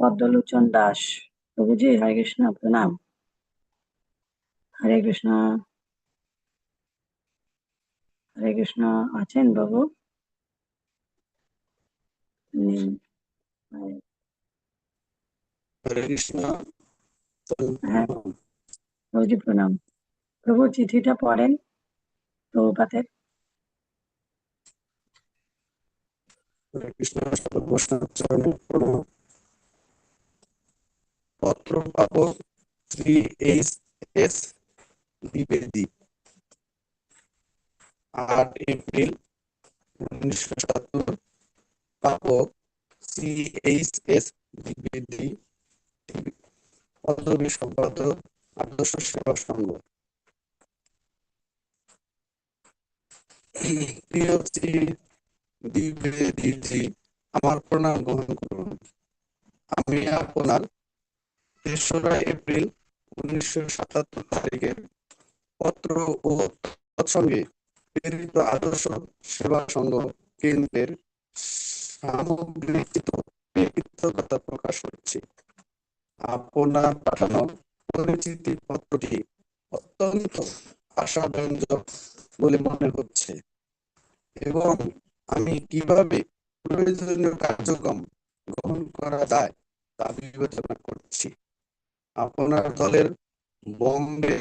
পদ্মলোচন দাস। প্রভুজি হরে কৃষ্ণ প্রণাম হরে কৃষ্ণ। হরে কৃষ্ণ আছেন বাবু নেই। হরে- কৃষ্ণ হ্যাঁ। প্রভুজি প্রণাম। প্রভু চিঠিটা পড়েন প্রভুপাতের। হরে কৃষ্ণ প্রণাম। পত্র পাপক শ্রী এইচ এস দ্বিবেদী। আট এপ্রিল উনিশশো সাতাত্তর পাপক শ্রী এইচ এস দ্বিবেদী। পদবী সম্পাদক আদর্শ সেবা সংঘ। প্রিয় শ্রী দ্বিবেদীজি, আমার প্রণাম গ্রহণ করুন। আমি আপনার তেসরা এপ্রিল উনিশশো সাতাত্তর তারিখের পত্র ও তৎসঙ্গে প্রেরিত আদর্শ সেবা সংঘ কেন্দ্রের সামগ্রিক কৃতজ্ঞতা প্রকাশ করছি। আপনার পাঠানো পরিচিতি পত্রটি অত্যন্ত আশাব্যঞ্জক বলে মনে হচ্ছে এবং আমি কীভাবে প্রয়োজনীয় কার্যক্রম গ্রহণ করা যায় তা বিবেচনা করছি। আপনার দলের বম্বে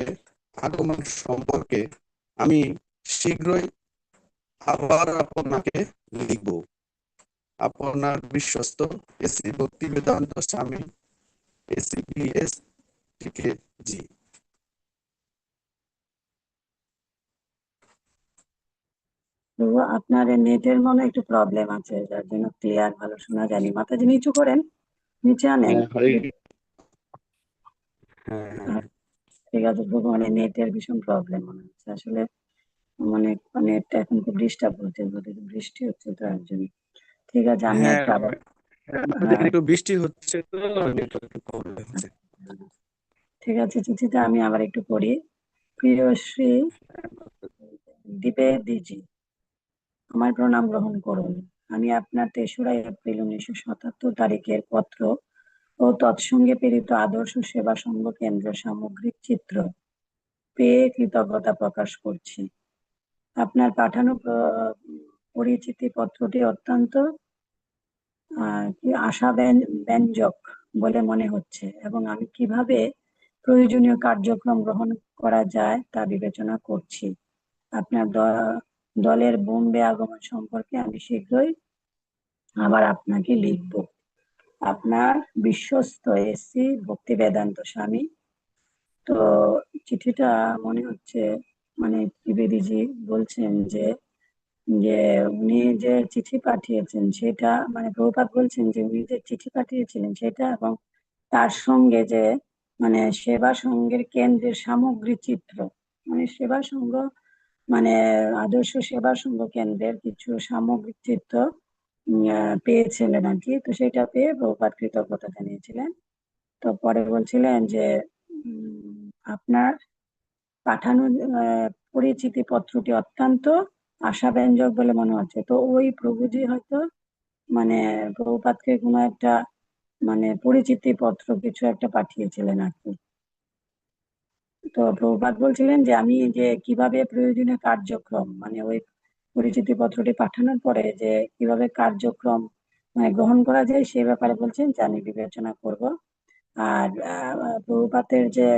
আগমন সম্পর্কে আমি শীঘ্রই আবার আপনাকে লিখব। আপনার বিশ্বস্ত এসি ভক্তি বেদান্ত স্বামী এসিপিএস থেকে জি। আপনার নেটের মনে একটু প্রবলেম আছে যার জন্য ক্লিয়ার ভালো শোনা যায়নি। মাথাজি নিচু করেন। নিচে আনেন। হ্যাঁ হ্যাঁ। ঠিক আছে প্রভু মানে নেটের ভীষণ প্রবলেম মনে হচ্ছে। আসলে মানে নেটটা এখন খুব ডিস্টার্ব হচ্ছে বলতে বৃষ্টি হচ্ছে তো এর জন্য ঠিক আছে আমি হ্যাঁ একটা আবার আমাদের একটু বৃষ্টি হচ্ছে তো নেটওয়ার্ক প্রবলেম হচ্ছে। ঠিক আছে চিঠিটা আমি আবার একটু পড়ি। প্রিয় শ্রী দ্বিবেদীজি আমার প্রণাম গ্রহণ করুন। আমি আপনার তেসরা এপ্রিল উনিশশো সাতাত্তর তারিখের পত্র ও তৎসঙ্গে প্রেরিত আদর্শ সেবা সংঘ কেন্দ্র সামগ্রিক চিত্র পেয়ে কৃতজ্ঞতা প্রকাশ করছি। আপনার পাঠানো পরিচিতি পত্রটি অত্যন্ত আশা ব্যঞ্জক বলে মনে হচ্ছে এবং আমি কীভাবে প্রয়োজনীয় কার্যক্রম গ্রহণ করা যায় তা বিবেচনা করছি। আপনার দলের বোম্বে আগমন সম্পর্কে আমি শীঘ্রই আবার আপনাকে লিখব। আপনার বিশ্বস্ত এসি ভক্তি বেদান্ত স্বামী। তো চিঠিটা মনে হচ্ছে মানে ত্রিবেদীজি বলছেন যে যে উনি যে চিঠি পাঠিয়েছেন সেটা মানে প্রভুপাত বলছেন যে উনি যে চিঠি পাঠিয়েছিলেন সেটা এবং তার সঙ্গে যে মানে সেবা সংঘের কেন্দ্রের সামগ্রিক চিত্র মানে সেবা সংঘ মানে আদর্শ সেবা সংঘ কেন্দ্রের কিছু সামগ্রিক চিত্র পেয়েছিলেন আর কি তো সেটা পেয়ে প্রভুপাত কৃতজ্ঞতা জানিয়েছিলেন। তো পরে বলছিলেন যে আপনার পাঠানো পরিচিতি পত্রটি অত্যন্ত আশাব্যঞ্জক বলে মনে হচ্ছে। তো ওই প্রভুজি হয়তো মানে প্রভুপাতকে কোনো একটা মানে পরিচিতি পত্র কিছু একটা পাঠিয়েছিলেন আর কি তো প্রভুপাত বলছিলেন যে, আমি যে কীভাবে প্রয়োজনীয় কার্যক্রম মানে ওই পরিচিতি পত্রটি পাঠানোর পরে যে কীভাবে কার্যক্রম মানে গ্রহণ করা যায় সে ব্যাপারে বলছেন যে আমি বিবেচনা করব। আর প্রভুপাতের যে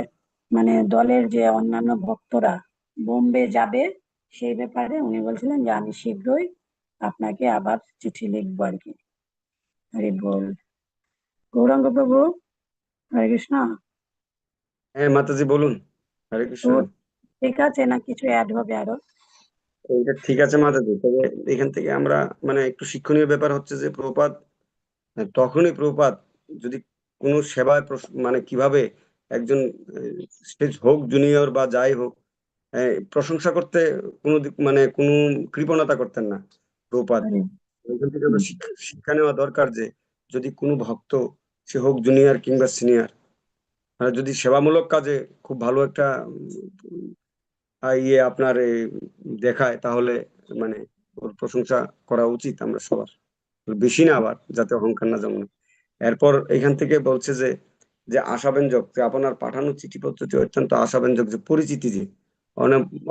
মানে দলের যে অন্যান্য ভক্তরা বোম্বে যাবে সেই ব্যাপারে উনি বলছিলেন যে আমি শীঘ্রই আপনাকে আবার চিঠি লিখব আর কি। হরি বল। গৌরাঙ্গ প্রভু হরে কৃষ্ণ। হ্যাঁ মাতাজি বলুন। হরে কৃষ্ণ। ঠিক আছে না কিছু অ্যাড হবে আরও? এটা ঠিক আছে মাতাজি তবে এখান থেকে আমরা মানে একটু শিক্ষণীয় ব্যাপার হচ্ছে যে প্রভুপাদ তখনই প্রভুপাদ যদি কোনো সেবায় মানে কীভাবে একজন স্টেজ হোক জুনিয়র বা যাই হোক প্রশংসা করতে কোনো দিক- মানে কোনো কৃপণতা করতেন না প্রভুপাদ হরি এখান থেকে আমরা শিক্ষা নেওয়া দরকার যে যদি কোনো ভক্ত সে হোক জুনিয়র কিংবা সিনিয়র যদি সেবামূলক কাজে খুব ভালো একটা ইয়ে আপনার দেখায়, তাহলে মানে ওর প্রশংসা করা উচিত আমরা সবার। বেশি না আবার, যাতে অহংকার না জন্মায়। এরপর এখান থেকে বলছে যে যে আশাব্যঞ্জক, যে আপনার পাঠানো চিঠিপত্রটি অত্যন্ত আশাব্যঞ্জক, যে পরিচিতি যে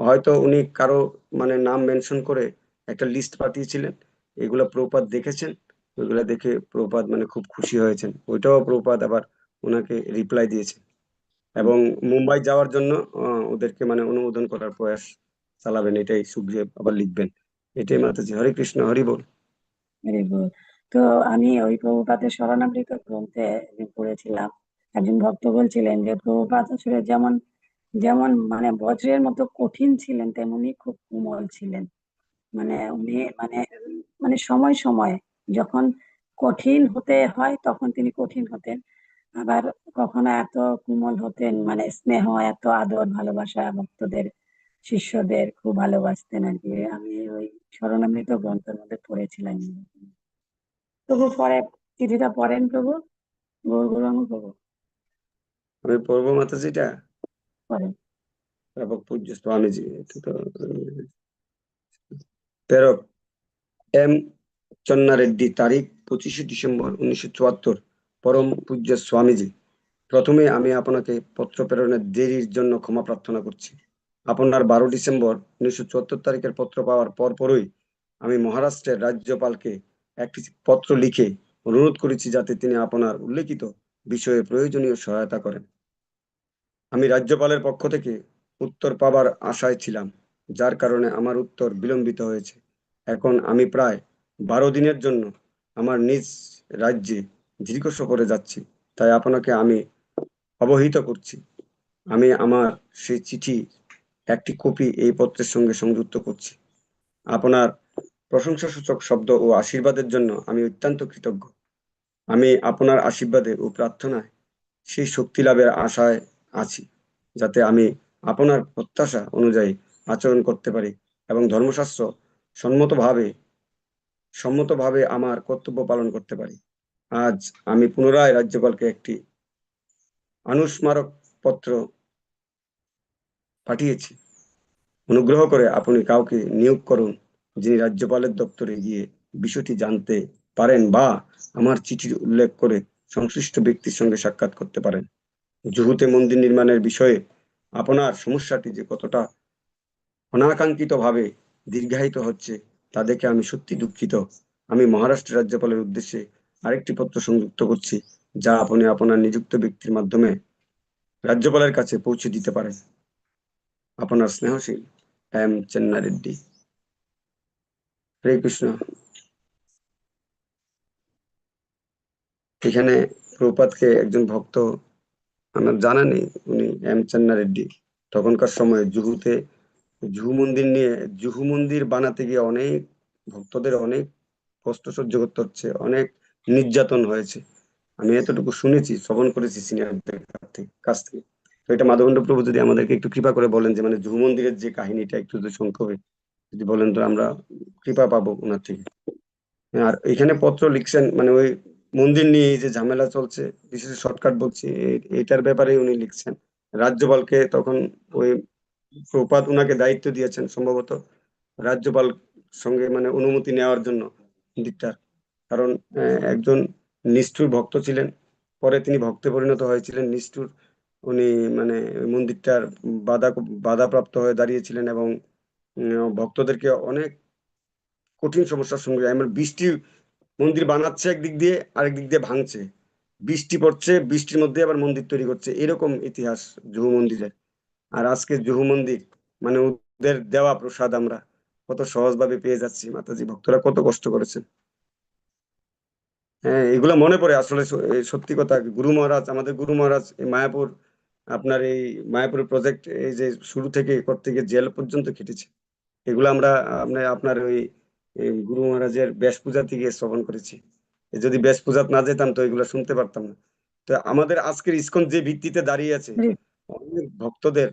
হয়তো উনি কারও মানে নাম মেনশন করে একটা লিস্ট পাঠিয়েছিলেন, এগুলো প্রপাত দেখেছেন ওইগুলা দেখে প্রপাত মানে খুব খুশি হয়েছেন। ওইটাও প্রপাত আবার ওনাকে রিপ্লাই দিয়েছেন এবং মুম্বাই যাওয়ার জন্য ওদেরকে মানে অনুমোদন করার প্রয়াস চালাবেন এটাই সুখদেব আবার লিখবেন। এটাই মাতাজি হরে কৃষ্ণ হরি বল। তো আমি ওই প্রভুপাতের শরণামৃত গ্রন্থে পড়েছিলাম। একজন ভক্ত বলছিলেন যে প্রভুপাদ আসলে যেমন যেমন মানে বজ্রের মতো কঠিন ছিলেন তেমনি খুব কোমল ছিলেন। মানে উনি মানে মানে সময় সময় যখন কঠিন হতে হয় তখন তিনি কঠিন হতেন। আবার কখনো এত কোমল হতেন মানে স্নেহ এত আদর ভালোবাসা ভক্তদের শিষ্যদের খুব ভালোবাসতেন আর কি। আমি ওই শরণামৃত গ্রন্থের মধ্যে পড়েছিলাম। প্রভু পরে চিঠিটা পড়েন প্রভু? গৌর গৌরাঙ্গ প্রভু। আমি পড়ব মাতাজিটা? পড়েন প্রাপক পূজ্য স্বামীজি এটা তো প্রেরক এম চন্না রেড্ডি তারিখ পঁচিশে ডিসেম্বর উনিশশো চুয়াত্তর। পরম পূজ্য স্বামীজি, প্রথমে আমি আপনাকে পত্র প্রেরণের দেরির জন্য ক্ষমা প্রার্থনা করছি। আপনার বারো ডিসেম্বর উনিশশো চুয়াত্তর তারিখের পত্র পাওয়ার পরপরই আমি মহারাষ্ট্রের রাজ্যপালকে একটি পত্র লিখে অনুরোধ করেছি যাতে তিনি আপনার উল্লেখিত বিষয়ে প্রয়োজনীয় সহায়তা করেন। আমি রাজ্যপালের পক্ষ থেকে উত্তর পাবার আশায় ছিলাম, যার কারণে আমার উত্তর বিলম্বিত হয়েছে। এখন আমি প্রায় বারো দিনের জন্য আমার নিজ রাজ্যে দীর্ঘ সফরে যাচ্ছি। তাই আপনাকে আমি অবহিত করছি। আমি আমার সেই চিঠি, একটি কপি এই পত্রের সঙ্গে সংযুক্ত করছি। আপনার প্রশংসাসূচক শব্দ ও আশীর্বাদের জন্য আমি অত্যন্ত কৃতজ্ঞ। আমি আপনার আশীর্বাদে ও প্রার্থনায় সেই শক্তি লাভের আশায় আছি, যাতে আমি আপনার প্রত্যাশা অনুযায়ী আচরণ করতে পারি এবং ধর্মশাস্ত্র সম্মতভাবে সম্মতভাবে আমার কর্তব্য পালন করতে পারি। আজ আমি পুনরায় রাজ্যপালকে একটি অনুস্মারক পত্র পাঠিয়েছি। অনুগ্রহ করে আপনি কাউকে নিয়োগ করুন, যিনি রাজ্যপালের দপ্তরে গিয়ে বিষয়টি জানতে পারেন বা আমার চিঠির উল্লেখ করে সংশ্লিষ্ট ব্যক্তির সঙ্গে সাক্ষাৎ করতে পারেন। জুহুতে মন্দির নির্মাণের বিষয়ে আপনার সমস্যাটি যে কতটা অনাকাঙ্ক্ষিত ভাবে দীর্ঘায়িত হচ্ছে, তা দেখে আমি সত্যি দুঃখিত। আমি মহারাষ্ট্র রাজ্যপালের উদ্দেশ্যে আরেকটি পত্র সংযুক্ত করছি, যা আপনি আপনার নিযুক্ত ব্যক্তির মাধ্যমে রাজ্যপালের কাছে পৌঁছে দিতে পারেন। আপনার স্নেহশীল এম চেন্না রেড্ডি হরে কৃষ্ণ। এখানে প্রপাতকে একজন ভক্ত আমার জানা নেই, উনি এম চেন্না রেড্ডি তখনকার সময়ে জুহুতে জুহু মন্দির নিয়ে, জুহু মন্দির বানাতে গিয়ে অনেক ভক্তদের অনেক কষ্ট সহ্য করতে হচ্ছে, অনেক নির্যাতন হয়েছে। আমি এতটুকু শুনেছি, শ্রবণ করেছি সিনিয়রদের কাছ থেকে তো এটা মাধবেন্দ্র প্রভু যদি আমাদেরকে একটু কৃপা করে বলেন যে মানে জুহু মন্দিরের যে কাহিনীটা একটু যদি সংক্ষেপে যদি বলেন তো আমরা কৃপা পাবো ওনার থেকে। আর এখানে পত্র লিখছেন মানে ওই মন্দির নিয়ে যে ঝামেলা চলছে, বিশেষ শর্টকাট বলছি এটার ব্যাপারে উনি লিখছেন। রাজ্যপালকে তখন ওই প্রপাত উনাকে দায়িত্ব দিয়েছেন সম্ভবত রাজ্যপাল সঙ্গে মানে অনুমতি নেওয়ার জন্য মন্দিরটার। কারণ একজন নিষ্ঠুর ভক্ত ছিলেন পরে তিনি ভক্তে পরিণত হয়েছিলেন নিষ্ঠুর উনি মানে মন্দিরটার বাধা বাধাপ্রাপ্ত হয়ে দাঁড়িয়েছিলেন এবং ভক্তদেরকে অনেক কঠিন সমস্যার সঙ্গে এমন বৃষ্টি মন্দির বানাচ্ছে একদিক দিয়ে আরেক দিক দিয়ে ভাঙছে। বৃষ্টি পড়ছে বৃষ্টির মধ্যে আবার মন্দির তৈরি করছে এরকম ইতিহাস জুহু মন্দিরের। আর আজকে জুহু মন্দির মানে ওদের দেওয়া প্রসাদ আমরা কত সহজভাবে পেয়ে যাচ্ছি মাতাজি ভক্তরা কত কষ্ট করেছেন। এগুলো মনে পড়ে আসলে সত্যি কথা। গুরু মহারাজ আমাদের গুরু মহারাজ মায়াপুর আপনার এই মায়াপুর প্রজেক্ট এই যে শুরু থেকে করতে গিয়ে জেল পর্যন্ত কেটেছে। এগুলো আমরা আপনার আপনার ওই গুরু মহারাজের ব্যাস পূজা থেকে শ্রবণ করেছি। যদি ব্যাস পূজাত না যেতাম তো এগুলো শুনতে পারতাম না। তো আমাদের আজকের ইসকন যে ভিত্তিতে দাঁড়িয়ে আছে অনেক ভক্তদের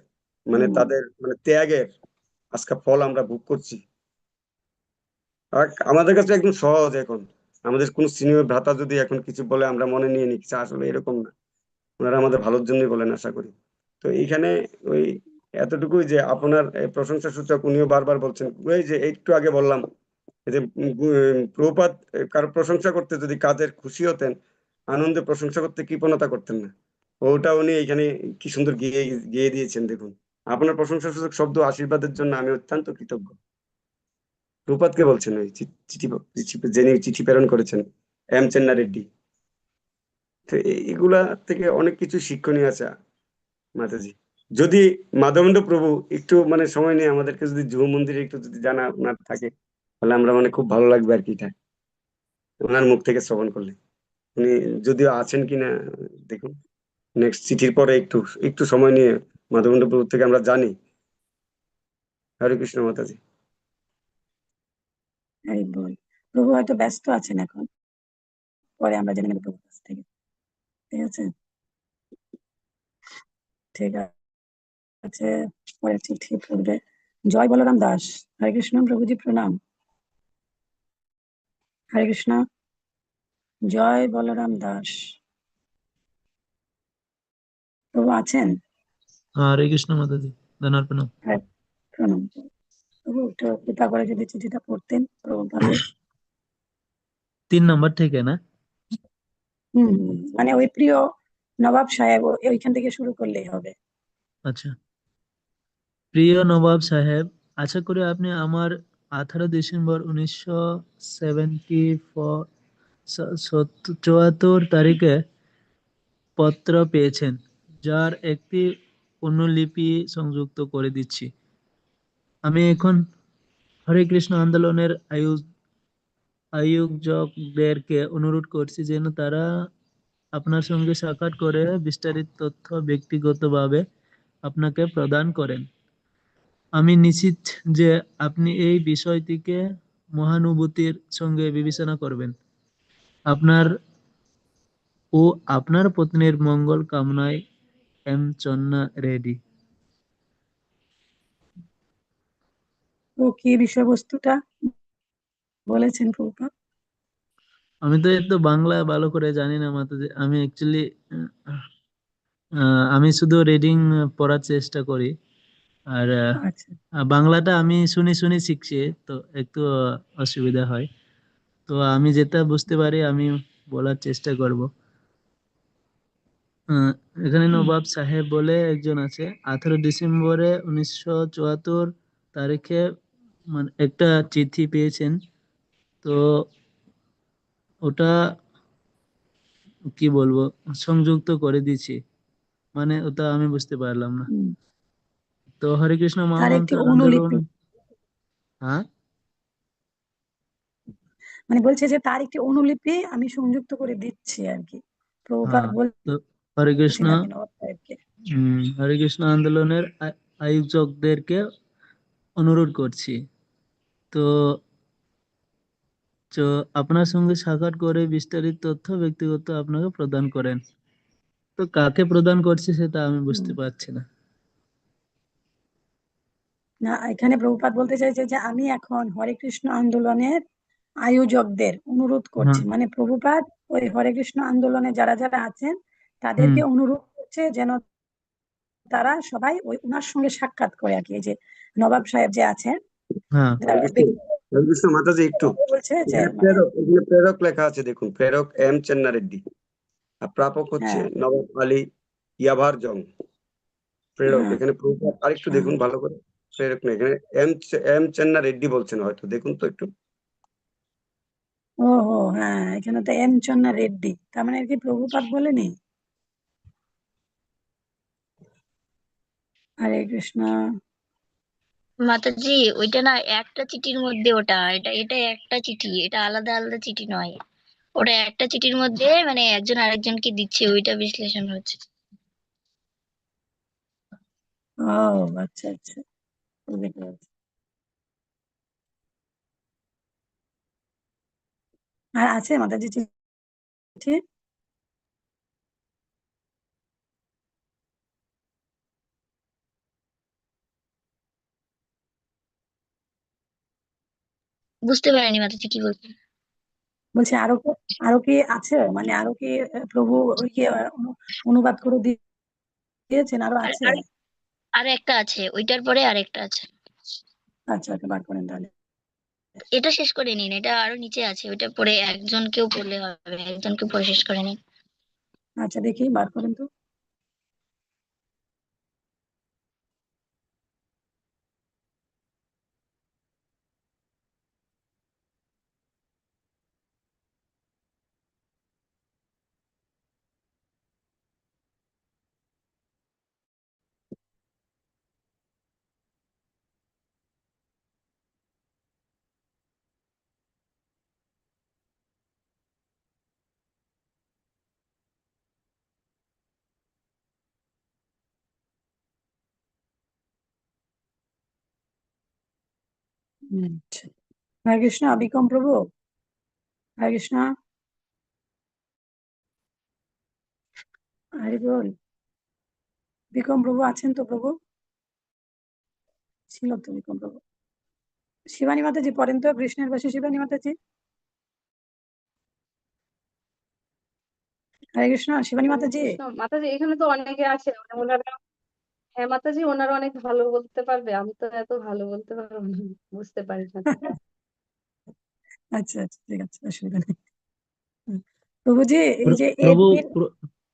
মানে তাদের মানে ত্যাগের আজকে ফল আমরা ভোগ করছি। আমাদের কাছে একদম সহজ এখন। আমাদের কোন সিনিয়র ভ্রাতা যদি এখন কিছু বলে, আমরা মনে নিয়ে নিচ্ছি আসলে এরকম না। ওনারা আমাদের ভালোর জন্যই বলেন, আশা করি। তো এইখানে ওই এতটুকুই যে আপনার প্রশংসা সূচক উনিও বারবার বলছেন, ওই যে একটু আগে বললাম যে প্রপাত কারও প্রশংসা করতে যদি কাজের খুশি হতেন, আনন্দে প্রশংসা করতে কৃপণতা করতেন না। ওটা উনি এখানে কি সুন্দর গিয়ে গিয়ে দিয়েছেন, দেখুন। আপনার প্রশংসা সূচক শব্দ আশীর্বাদের জন্য আমি অত্যন্ত কৃতজ্ঞ। রূপাতকে বলছেন ওই চিঠি যিনি চিঠি প্রেরণ করেছেন, এম চেন্না রেড্ডি। তো এগুলা থেকে অনেক কিছু শিক্ষণীয় আছে, মাতাজি। যদি মাধবেন্দ্র প্রভু একটু মানে সময় নিয়ে আমাদেরকে যদি যুব মন্দিরে একটু যদি জানা ওনার থাকে, তাহলে আমরা মানে খুব ভালো লাগবে আর কি এটা। ওনার মুখ থেকে শ্রবণ করলে। উনি যদিও আছেন কিনা, দেখুন। নেক্সট চিঠির পরে একটু একটু সময় নিয়ে মাধবেন্দ্র প্রভু থেকে আমরা জানি। হরে কৃষ্ণ মাতাজি হরি বল প্রভু হয়তো ব্যস্ত আছেন এখন। পরে আমরা জেনে নেব প্রভুর কাছ থেকে। ঠিক আছে? ঠিক আছে। পরের চিঠি পড়বে। জয় বলরাম দাস। হরে কৃষ্ণ প্রভুজি প্রণাম। হরে কৃষ্ণ। জয় বলরাম দাস। প্রভু আছেন? হরে কৃষ্ণ মাতাজি। ধন্যবাদ প্রণাম প্রণাম। প্রভু একটু কৃপা করে যদি চিঠিটা পড়তেন প্রভু তিন নম্বর থেকে না? হম মানে ওই প্রিয় নবাব সাহেব ওইখান থেকে শুরু করলেই হবে। আচ্ছা। প্রিয় নবাব সাহেব আশা করি আপনি আমার আঠারো ডিসেম্বর উনিশশো সেভেন্টি ফোর চুয়াত্তর তারিখে পত্র পেয়েছেন যার একটি অনুলিপি সংযুক্ত করে দিচ্ছি। আমি এখন হরে কৃষ্ণ আন্দোলনের আয়োজ আয়োজকদেরকে অনুরোধ করছি যেন তারা আপনার সঙ্গে সাক্ষাৎ করে বিস্তারিত তথ্য ব্যক্তিগতভাবে আপনাকে প্রদান করেন। আমি নিশ্চিত যে আপনি এই বিষয়টিকে মহানুভূতির সঙ্গে বিবেচনা করবেন। আপনার ও আপনার পত্নীর মঙ্গল কামনায় এম চন্না রেডি ও কি বিষয়বস্তুটা বলেছেন প্রভুপাদ আমি তো এত বাংলা ভালো করে জানি না মাতাজি আমি অ্যাকচুয়ালি আমি শুধু রিডিং পড়ার চেষ্টা করি। আর আচ্ছা। বাংলাটা আমি শুনি শুনি শিখছি তো একটু অসুবিধা হয়। তো আমি যেটা বুঝতে পারি আমি বলার চেষ্টা করব। এখানে নবাব সাহেব বলে একজন আছে আঠারো ডিসেম্বরে উনিশশো চুয়াত্তর তারিখে মানে একটা চিঠি পেয়েছেন। তো ওটা কি বলব? সংযুক্ত করে দিয়েছি। মানে ওটা আমি বুঝতে পারলাম না। তো হরে কৃষ্ণ মহামন্ত্র অনুলিপি। হ্যাঁ? মানে বলছে যে তার একটি অনুলিপি আমি সংযুক্ত করে দিচ্ছি আর কি। হ্যাঁ, হরে কৃষ্ণ হরে কৃষ্ণ আন্দোলনের আয়োজকদেরকে অনুরোধ করছি। তো আপনার সঙ্গে সাক্ষাৎ করে বিস্তারিত তথ্য ব্যক্তিগত আপনাকে প্রদান করেন। তো কাকে প্রদান করছে সেটা আমি বুঝতে পারছি না। না এখানে প্রভুপাত বলতে চাইছে যে আমি এখন হরে কৃষ্ণ আন্দোলনের আয়োজকদের অনুরোধ করছি। হ্যাঁ। মানে প্রভুপাত ওই হরে কৃষ্ণ আন্দোলনে যারা যারা আছেন তাদেরকে অনুরোধ করছে যেন তারা সবাই ওই উনার সঙ্গে সাক্ষাৎ করে আর কি এই যে নবাব সাহেব যে আছেন হ্যাঁ মাতাজি একটু। বলছে যে এখানে মানে প্রেরক এখানে প্রেরক লেখা আছে দেখুন প্রেরক এম চেন্না রেড্ডি আর প্রাপক হচ্ছে হ্যাঁ। নবাব আলী ইয়াভার জং। প্রেরক হ্যাঁ। এখানে আরেকটু হ্যাঁ। দেখুন ভালো করে। প্রেরক না এখানে এম এম চেন্না রেড্ডি বলছেন হয়তো। দেখুন তো একটু। ও হো হ্যাঁ এখানে তো এম চন্না রেড্ডি তার মানে আর কি প্রভুপাদ বলেনি? হরে কৃষ্ণ। মাতাজি, ওইটা না একটা চিঠির মধ্যে ওটা, এটা এটা একটা চিঠি, এটা আলাদা আলাদা চিঠি নয়। ওটা একটা চিঠির মধ্যে মানে একজন আরেকজনকে দিচ্ছে, ওইটা বিশ্লেষণ হচ্ছে। ও আচ্ছা আচ্ছা। আর আছে মাতাজি চিঠি? বুঝতে পারিনি মাতাজি কি বলছেন বলছি আরও আরও কি আছে? মানে আরও কি প্রভু ওই কি অনুবাদ করে দিয়েছেন? আরও আছে? আর একটা আছে ওইটার পরে আর একটা আছে। আচ্ছা ওকে বার করেন তাহলে। এটা শেষ করে নিন এটা আরও নিচে আছে ওইটা পরে একজনকেও পড়লে হবে একজনকে পরে শেষ করে নিন। আচ্ছা দেখি বার করেন তো। হরে কৃষ্ণ বিক্রম প্রভু? হরে কৃষ্ণ হরি বল বিক্রম প্রভু আছেন তো প্রভু? ছিল তো বিক্রম প্রভু। শিবানী মাতাজি পড়েন তো কৃষ্ণের বাসী শিবানী মাতাজি? হরে কৃষ্ণ শিবানী মাতাজি? মাতাজি, এখানে তো অনেকে আছে। মানে হ্যাঁ মাতাজি ওনারা অনেক ভালো বলতে পারবে আমি তো এত ভালো বলতে পারব না বুঝতে পারি না আচ্ছা আচ্ছা ঠিক আছে অসুবিধা নেই হুম। প্রভুজি এই যে প্রভু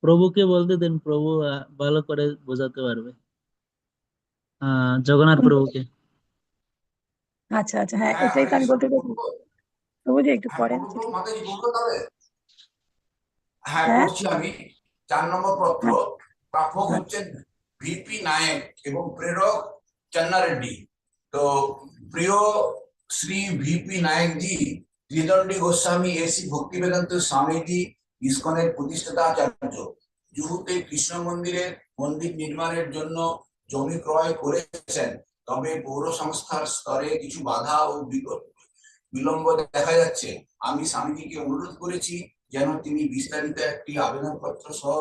প্রভুকে বলতে দেন প্রভু ভালো করে বোঝাতে পারবে আহ জগন্নাথ প্রভুকে আচ্ছা আচ্ছা হ্যাঁ হ্যাঁ, এটাই তো আমি বলতে। চাইছি প্রভুজি একটু হ্যাঁ, তবে হ্যাঁ হ্যাঁ? করছি আমি চার নম্বর পত্র প্রাপক হ্যাঁ। হচ্ছেন ভিপি নায়েক এবং প্রেরক চান্না রেড্ডি। তো প্রিয় শ্রী ভিপি নায়েক জি ত্রিদণ্ডী গোস্বামী এসি ভক্তি বেদান্ত স্বামীজি, ইসকনের প্রতিষ্ঠাতা আচার্য জুহুতে কৃষ্ণ মন্দিরের মন্দির নির্মাণের জন্য জমি ক্রয় করেছেন, তবে পৌর সংস্থার স্তরে কিছু বাধা ও বিলম্ব দেখা যাচ্ছে। আমি স্বামীজিকে অনুরোধ করেছি যেন তিনি বিস্তারিত একটি আবেদনপত্র সহ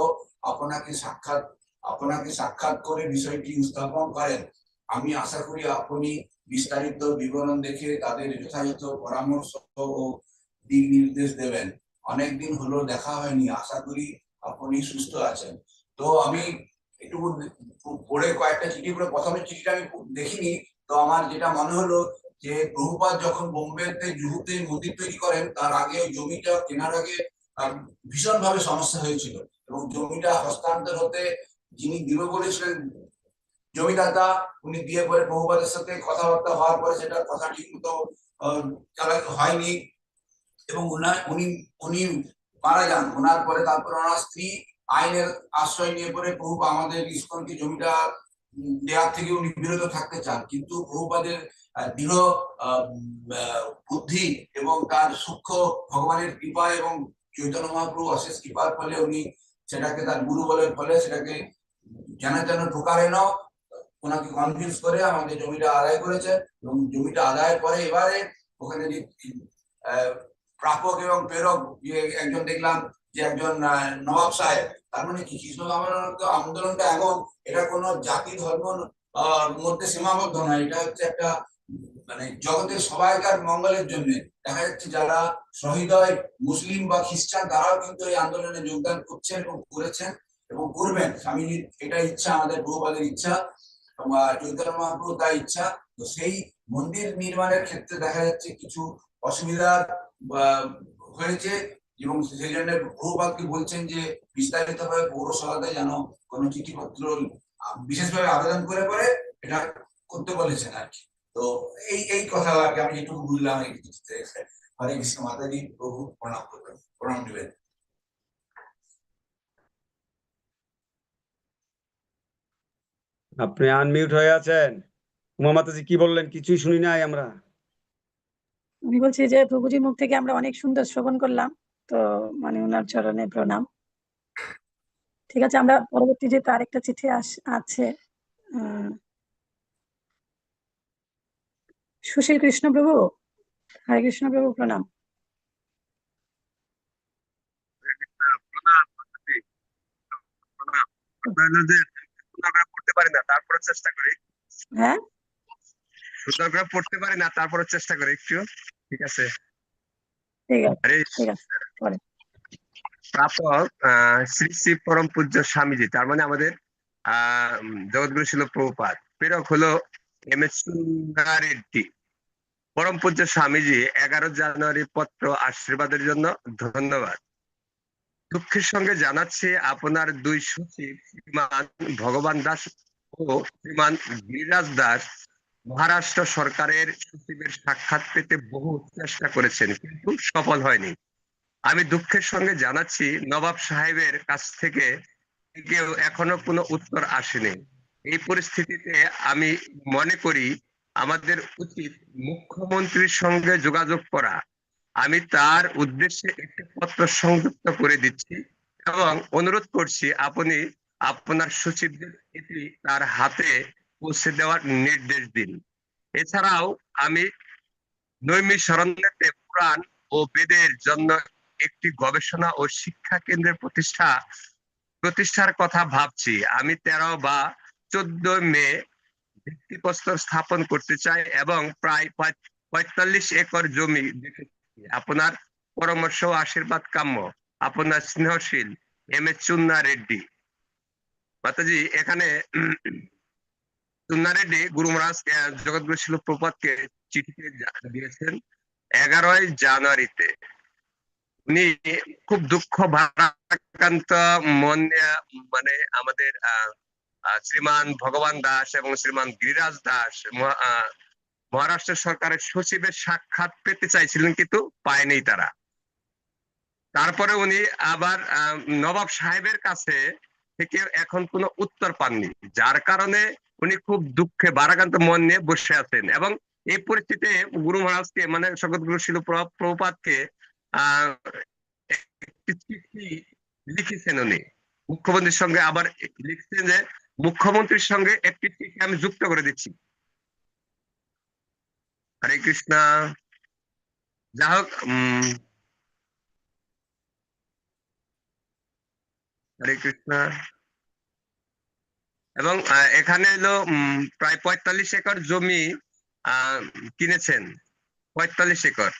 আপনাকে সাক্ষাৎ আপনাকে সাক্ষাৎ করে বিষয়টি উত্থাপন করেন। আমি আশা করি আপনি বিস্তারিত বিবরণ দেখে তাদের যথাযথ পরামর্শ ও দিক নির্দেশ দেবেন। অনেকদিন হলো দেখা হয়নি, আশা করি আপনি সুস্থ আছেন। তো আমি একটু পড়ে কয়েকটা চিঠি পড়ে, প্রথমে চিঠিটা আমি দেখিনি, তো আমার যেটা মনে হলো যে প্রভুপাদ যখন বোম্বেতে জুহুতে মন্দির তৈরি করেন, তার আগে ওই জমিটা কেনার আগে ভীষণ ভাবে সমস্যা হয়েছিল এবং জমিটা হস্তান্তর হতে যিনি দিবে বলেছিলেন জমিদাতা উনি দিয়ে পরে বহুবাদের সাথে কথাবার্তা হওয়ার পরে সেটা কথা ঠিক মতো চালাতে হয়নি এবং উনার উনি উনি মারা যান। ওনার পরে তারপরে ওনার স্ত্রী আইনের আশ্রয় নিয়ে পরে প্রভু আমাদের ইস্কনকে জমিটা দেওয়ার থেকে উনি বিরত থাকতে চান। কিন্তু আহ, দৃঢ় বুদ্ধি এবং তার সূক্ষ্ম ভগবানের কৃপা এবং চৈতন্য মহাপ্রভু অশেষ কৃপার ফলে উনি সেটাকে তার গুরু বলের ফলে সেটাকে যেন যেন তেন প্রকারেণ ওনাকে কনভিন্স করে আমাদের জমিটা আদায় করেছে এবং জমিটা আদায়ের পরে এবারে ওখানে প্রাপক এবং প্রেরক একজন দেখলাম যে একজন নবাব সাহেব, তার মানে কি কৃষ্ণ আন্দোলন আন্দোলনটা এমন এটা কোনো জাতি ধর্ম মধ্যে সীমাবদ্ধ নয়, এটা হচ্ছে একটা মানে জগতের সবাইকার মঙ্গলের জন্য। দেখা যাচ্ছে যারা সহৃদয় মুসলিম বা খ্রিস্টান, তারাও কিন্তু এই আন্দোলনে যোগদান করছেন এবং করেছেন। এবং করবেন, স্বামীজির এটা ইচ্ছা, আমাদের বহুবাদের ইচ্ছা ইচ্ছা, তো সেই মন্দির নির্মাণের ক্ষেত্রে দেখা যাচ্ছে কিছু হয়েছে এবং সেই জন্য বলছেন যে বিস্তারিতভাবে পৌরসভাতে যেন কোনো চিঠিপত্র বিশেষভাবে আবেদন করে পরে এটা করতে বলেছেন আর কি। তো এই এই কথা আর কি আমি যেটুকু বুঝলাম এই হরে কৃষ্ণ মাতাজি, প্রভু প্রণাম করবেন, প্রণাম নেবেন আপনি আনমিউট হয়ে আছেন? উমা মাতাজি কি বললেন? কিছুই শুনি নাই আমরা। আমি বলছি যে প্রভুজির মুখ থেকে আমরা অনেক সুন্দর শ্রবণ করলাম তো মানে ওনার চরণে প্রণাম। ঠিক আছে আমরা পরবর্তী যেহেতু আরেকটা চিঠি আছে আহ, সুশীল কৃষ্ণ প্রভু হরে কৃষ্ণ প্রভু প্রণাম। করে পড়তে পারি না তারপরে চেষ্টা করি। হ্যাঁ? সুন্দর করে পড়তে পারি না তারপরে চেষ্টা করি একটু ঠিক আছে? ঠিক আছে ঠিক আছে প্রাপক শ্রী শ্রী পরম পূজ্য স্বামীজি তার মানে আমাদের আহ জগৎগুরু ছিল প্রভুপাদ। প্রেরক হলো এম এস রেড্ডি পরম পূজ্য স্বামীজি এগারো জানুয়ারি পত্র আশীর্বাদের জন্য ধন্যবাদ। দুঃখের সঙ্গে জানাচ্ছি আপনার দুই সচিব, শ্রীমান ভগবান দাস ও শ্রীমান গিরিরাজ দাস, মহারাষ্ট্র সরকারের সচিবের সাক্ষাৎ পেতে বহু চেষ্টা করেছেন, কিন্তু সফল হয়নি। আমি দুঃখের সঙ্গে জানাচ্ছি নবাব সাহেবের কাছ থেকে কেউ এখনও কোনো উত্তর আসেনি। এই পরিস্থিতিতে আমি মনে করি আমাদের উচিত মুখ্যমন্ত্রীর সঙ্গে যোগাযোগ করা। আমি তার উদ্দেশ্যে একটি পত্র সংযুক্ত করে দিচ্ছি এবং অনুরোধ করছি আপনি আপনার সচিবদের এটি তার হাতে পৌঁছে দেওয়ার নির্দেশ দিন। এছাড়াও আমি নৈমি নৈমিষারণ্যতে পুরাণ ও বেদের জন্য একটি গবেষণা ও শিক্ষা কেন্দ্রের প্রতিষ্ঠা, প্রতিষ্ঠার কথা ভাবছি। আমি তেরো বা চোদ্দ মে ভিত্তিপ্রস্তর স্থাপন করতে চাই এবং প্রায় পঁয়তাল্লিশ একর জমি দেখেছি আপনার পরামর্শ আশীর্বাদ কাম্য। আপনার স্নেহশীল, এম এ চুন্না রেড্ডি। মাতাজি, এখানে চুন্না রেড্ডি গুরু মহারাজ জগৎগুরু শিল প্রপাতকে চিঠিতে দিয়েছেন এগারোই জানুয়ারিতে। উনি খুব দুঃখ, ভারাক্রান্ত, মন মানে আমাদের শ্রীমান ভগবান দাস এবং শ্রীমান গিরিরাজ দাস মহারাষ্ট্র সরকারের সচিবের সাক্ষাৎ পেতে চাইছিলেন কিন্তু পায়নি তারা। তারপরে উনি আবার নবাব সাহেবের কাছে থেকে এখন কোনো উত্তর পাননি, যার কারণে উনি খুব দুঃখে, বারাকান্ত মন নিয়ে বসে আছেন এবং এই পরিস্থিতিতে গুরু মহারাজকে মানে জগৎগুরু শিল প্রভুপাতকে আহ লিখেছেন উনি। মুখ্যমন্ত্রীর সঙ্গে আবার লিখছেন যে, মুখ্যমন্ত্রীর সঙ্গে একটি চিঠি আমি যুক্ত করে দিচ্ছি। হরে কৃষ্ণা। যা হোক হরে কৃষ্ণা। এবং এখানে হলো প্রায় পঁয়তাল্লিশ একর জমি কিনেছেন। পঁয়তাল্লিশ একর।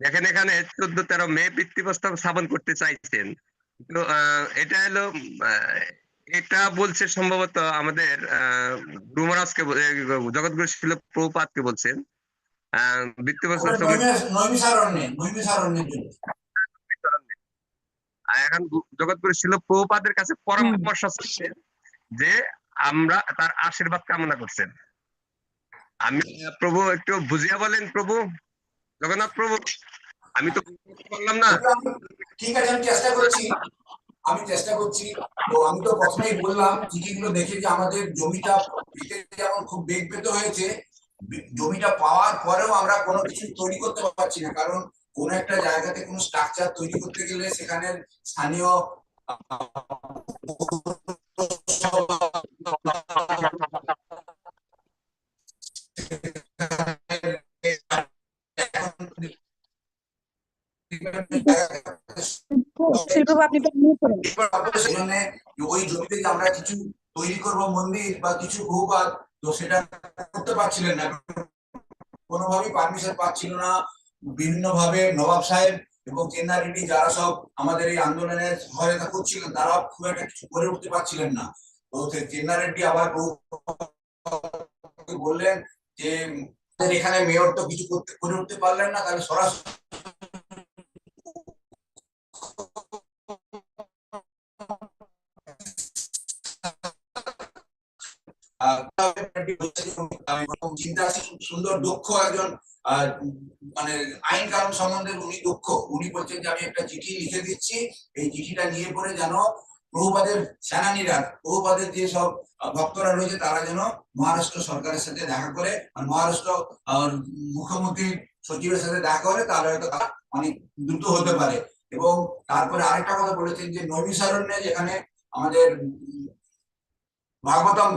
দেখেন এখানে চোদ্দ তেরো মে ভিত্তি প্রস্তাব স্থাপন করতে চাইছেন। তো এটা আহ, এটা বলছে সম্ভবত আমাদের এ, জগৎগুরু শিল প্রভুপাতকে বলছেন এখন জগৎগুরু শিল প্রভুপাদের কাছে পরামর্শ চাচ্ছেন যে আমরা তার আশীর্বাদ কামনা করছেন। আমি প্রভু একটু বুঝিয়া বলেন প্রভু। জগন্নাথ প্রভু আমি তো বললাম না। ঠিক আছে আমি চেষ্টা করছি। আমি চেষ্টা করছি। তো আমি তো প্রথমেই বললাম, চিঠিগুলো দেখে যে আমাদের জমিটা পেতে যেমন খুব বেগ পেতে হয়েছে। জমিটা পাওয়ার পরেও আমরা কোনো কিছু তৈরি করতে পারছি না, কারণ কোন একটা জায়গাতে কোনো স্ট্রাকচার তৈরি করতে গেলে সেখানের স্থানীয় শিল্পবাবু আপনি। সেখানে ওই জমিতে আমরা কিছু তৈরি করব মন্দির বা কিছু বহুবাদ তো সেটা করতে পারছিলেন না। কোনোভাবেই পারমিশন পাচ্ছিল না। বিভিন্ন ভাবে নবাব সাহেব এবং চেন্নাই রেড্ডি যারা সব আমাদের এই আন্দোলনে সহায়তা করছিলেন, তারা খুব একটা কিছু করে উঠতে পারছিলেন না। তো সে চেন্নাই রেড্ডি আবার বললেন যে এখানে মেয়র তো কিছু করতে, করে উঠতে পারলেন না, তাহলে সরাসরি চিন্তা, সুন্দর, দক্ষ একজন মানে আইন কানুন সম্বন্ধে উনি দক্ষ। উনি বলছেন যে, আমি একটা চিঠি লিখে দিচ্ছি। এই চিঠিটা নিয়ে পরে যেন প্রভুপাদের সেনানীরা, প্রভুপাদের যে সব ভক্তরা রয়েছে, তারা যেন মহারাষ্ট্র সরকারের সাথে দেখা করে মহারাষ্ট্র মুখ্যমন্ত্রী সচিবের সাথে দেখা করে, তাহলে হয়তো তা অনেক দ্রুত হতে পারে। এবং তারপরে আরেকটা কথা বলেছেন যে, নৈমিষারণ্যে যেখানে আমাদের ভাগবতম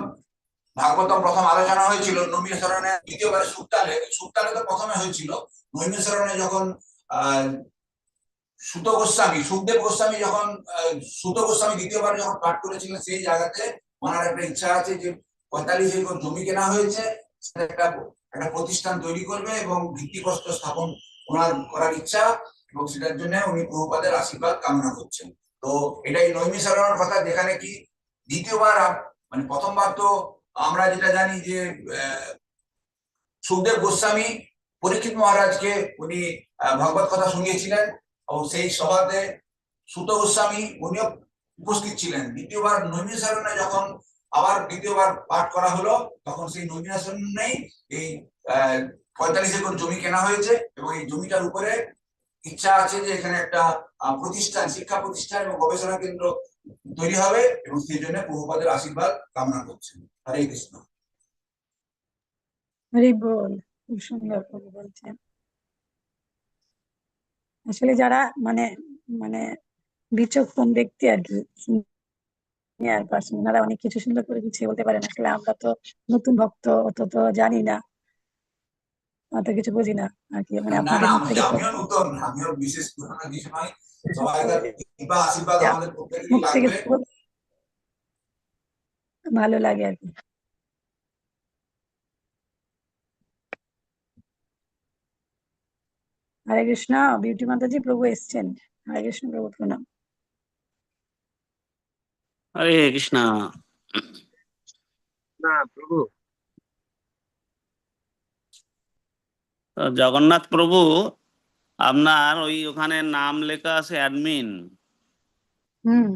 ভাগবতম প্রথম আলোচনা হয়েছিল নৈমিষারণ্যে দ্বিতীয়বারে সুক্তালে সুক্তালে তো প্রথমে হয়েছিল। নৈমিষারণ্যে যখন সুত গোস্বামী, সুখদেব গোস্বামী যখন সুত গোস্বামী দ্বিতীয়বার যখন পাঠ করেছিলেন, সেই জায়গাতে ওনার একটা ইচ্ছা আছে যে পঁয়তাল্লিশ একর জমি কেনা হয়েছে একটা একটা প্রতিষ্ঠান তৈরি করবে এবং ভিত্তিপ্রস্তর স্থাপন ওনার করার ইচ্ছা এবং সেটার জন্য উনি প্রভুপাদের আশীর্বাদ কামনা করছেন। তো এটাই নৈমিষারণ্যের কথা। যেখানে কি দ্বিতীয়বার মানে প্রথমবার তো আমরা যেটা জানি যে সুখদেব গোস্বামী পরীক্ষিত মহারাজকে উনি ভগবত কথা শুনিয়েছিলেন এবং সেই সভাতে সুত গোস্বামী উনিও উপস্থিত ছিলেন। দ্বিতীয়বার নৈমিষারণ্যে যখন আবার দ্বিতীয়বার পাঠ করা হলো, তখন সেই নৈমিষারণ্যেই এই পঁয়তাল্লিশ একর জমি কেনা হয়েছে এবং এই জমিটার উপরে ইচ্ছা আছে যে এখানে একটা প্রতিষ্ঠান, শিক্ষা প্রতিষ্ঠান এবং গবেষণা কেন্দ্র তৈরি হবে এবং সেই জন্য প্রভুপাদের আশীর্বাদ কামনা করছেন। হরে কৃষ্ণ। হরি বল খুব সুন্দর করে বলছেন। আসলে যারা মানে মানে বিচক্ষণ ব্যক্তি আর কি সিনিয়র পার্সন ওনারা অনেক কিছু সুন্দর করে গুছিয়ে বলতে পারেন। আসলে আমরা তো নতুন ভক্ত অত তো জানি না অত কিছু বুঝি না। আর কি মানে আপনাদের আশীর্বাদ আমাদের লাগবে ভালো লাগে আর কি। হরে কৃষ্ণ বিউটি মাতাজি প্রভু এসছেন। হরে কৃষ্ণ প্রভু প্রণাম। হরে কৃষ্ণ। না প্রভু। জগন্নাথ প্রভু আপনার ওই ওখানে নাম লেখা আছে অ্যাডমিন হুম।